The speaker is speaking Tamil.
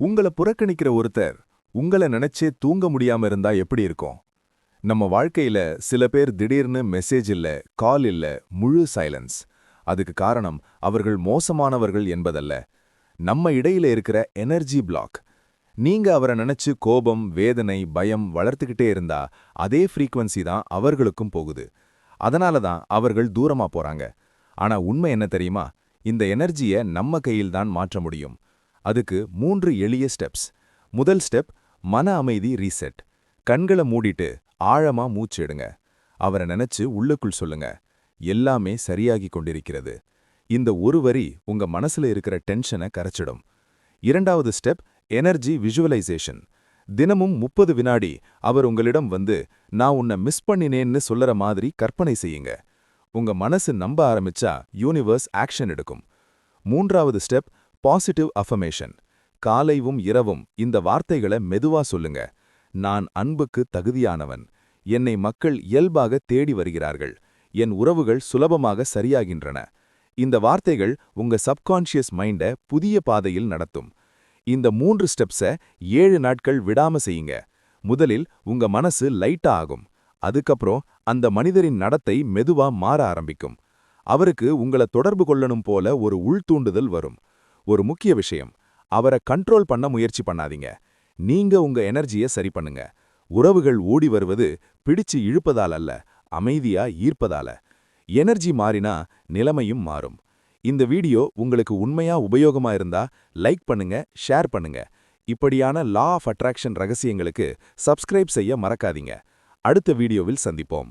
உங்கள புறக்கணிக்கிற ஒருத்தர் உங்கள நினைச்சே தூங்க முடியாம இருந்தா எப்படி இருக்கும்? நம்ம வாழ்க்கையில சில பேர் திடீர்னு மெசேஜ் இல்ல கால் இல்ல முழு சைலன்ஸ். அதுக்கு காரணம் அவர்கள் மோசமானவர்கள் என்பதல்ல. நம்ம இடையில இருக்கிற எனர்ஜி பிளாக். நீங்க அவரை நினைச்சு கோபம் வேதனை பயம் வளர்த்துக்கிட்டே இருந்தா அதே ஃப்ரீக்வன்சி தான் அவர்களுக்கும் போகுது. அதனால தான் அவர்கள் தூரமா போறாங்க. ஆனா உண்மை என்ன தெரியுமா? இந்த எனர்ஜியை நம்ம கையில் தான் மாற்ற முடியும். அதுக்கு மூன்று எளிய ஸ்டெப்ஸ். முதல் ஸ்டெப் மன அமைதி ரீசெட். கண்களை மூடிட்டு ஆழமா மூச்சிடுங்க அவரை நினைச்சு உள்ளுக்குள் சொல்லுங்க. எல்லாமே சரியாகி கொண்டிருக்கிறது. இந்த ஒரு வரி உங்க மனசுல இருக்கிற டென்ஷனை கரைச்சிடும். இரண்டாவது ஸ்டெப் எனர்ஜி விஷுவலைசேஷன் தினமும் முப்பது வினாடி அவர் உங்களிடம் வந்து நான் உன்னை மிஸ் பண்ணினேன்னு சொல்லற மாதிரி கற்பனை செய்யுங்க. உங்க மனசு நம்ப ஆரம்பிச்சா யூனிவர்ஸ் ஆக்ஷன் எடுக்கும். மூன்றாவது ஸ்டெப் பாசிட்டிவ் அஃபமேஷன் காலைவும் இரவும் இந்த வார்த்தைகளை மெதுவா சொல்லுங்க. நான் அன்புக்கு தகுதியானவன். என்னை மக்கள் இயல்பாக தேடி வருகிறார்கள். என் உறவுகள் சுலபமாக சரியாகின்றன. இந்த வார்த்தைகள் உங்க சப்கான்ஷியஸ் மைண்ட புதிய பாதையில் நடத்தும். இந்த மூன்று ஸ்டெப்ஸ ஏழு நாட்கள் விடாம செய்யுங்க. முதலில் உங்க மனசு லைட்டா ஆகும். அதுக்கப்புறம் அந்த மனிதரின் நடத்தை மெதுவா மாற ஆரம்பிக்கும். அவருக்கு உங்களை தொடர்பு கொள்ளணும் போல ஒரு உள்தூண்டுதல் வரும். ஒரு முக்கிய விஷயம். அவரை கண்ட்ரோல் பண்ண முயற்சி பண்ணாதீங்க. நீங்க உங்க எனர்ஜியை சரி பண்ணுங்க. உறவுகள் ஓடி வருவது பிடிச்சு இழுப்பதால் அல்ல அமைதியா ஈர்ப்பதால. எனர்ஜி மாறினா நிலைமையும் மாறும். இந்த வீடியோ உங்களுக்கு உண்மையா உபயோகமா இருந்தா லைக் பண்ணுங்க ஷேர் பண்ணுங்க. இப்படியான லா ஆஃப் அட்ராக்ஷன் ரகசியங்களுக்கு சப்ஸ்கிரைப் செய்ய மறக்காதீங்க. அடுத்த வீடியோவில் சந்திப்போம்.